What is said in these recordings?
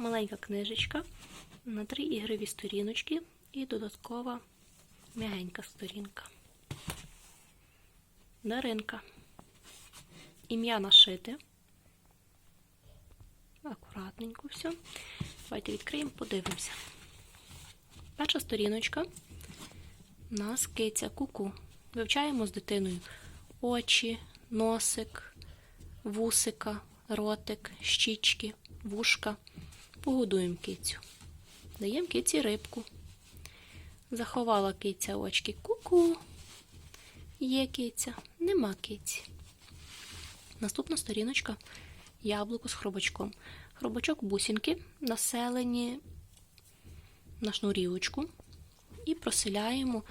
маленька книжечка на три ігрові сторіночки і додаткова м'ягенька сторінка. Даринка. Ім'я нашите. Акуратненько все. Давайте відкриємо, подивимося. Перша сторіночка. Нас киця куку. Вивчаємо з дитиною очі, носик, вусика, ротик, щічки, вушка. Погодуємо кицю. Даємо киці рибку. Заховала киця очки ку-ку. Є киця, нема киці. Наступна сторіночка яблуко з хробачком. Хробачок бусинки населені на шнурівочку і проселяємо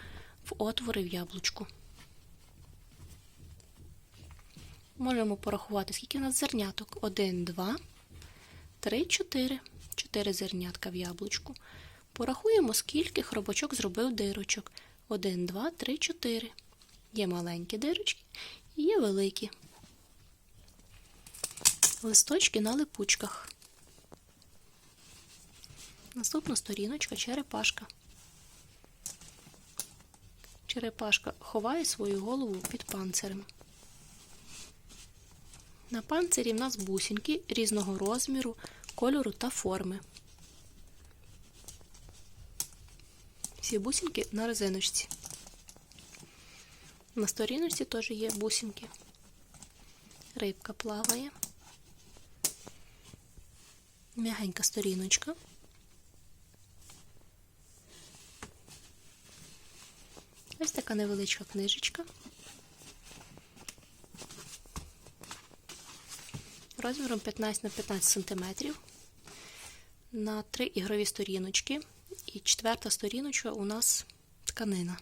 в отвори в яблучку. Можемо порахувати, скільки у нас зерняток. 1, 2, 3, 4. 4 зернятка в яблучку. Порахуємо, скільки хробачок зробив дирочок. 1, 2, 3, 4. Є маленькі дирочки і є великі. Листочки на липучках. Наступна сторіночка черепашка. Черепашка ховає свою голову під панцирем. На панцирі в нас бусинки різного розміру, кольору та форми. Всі бусинки на резиночці. На сторіночці теж є бусинки. Рибка плаває. М'ягенька сторіночка. Ось така невеличка книжечка. Розміром 15 на 15 см. На три ігрові сторіночки. І четверта сторіночка у нас тканина.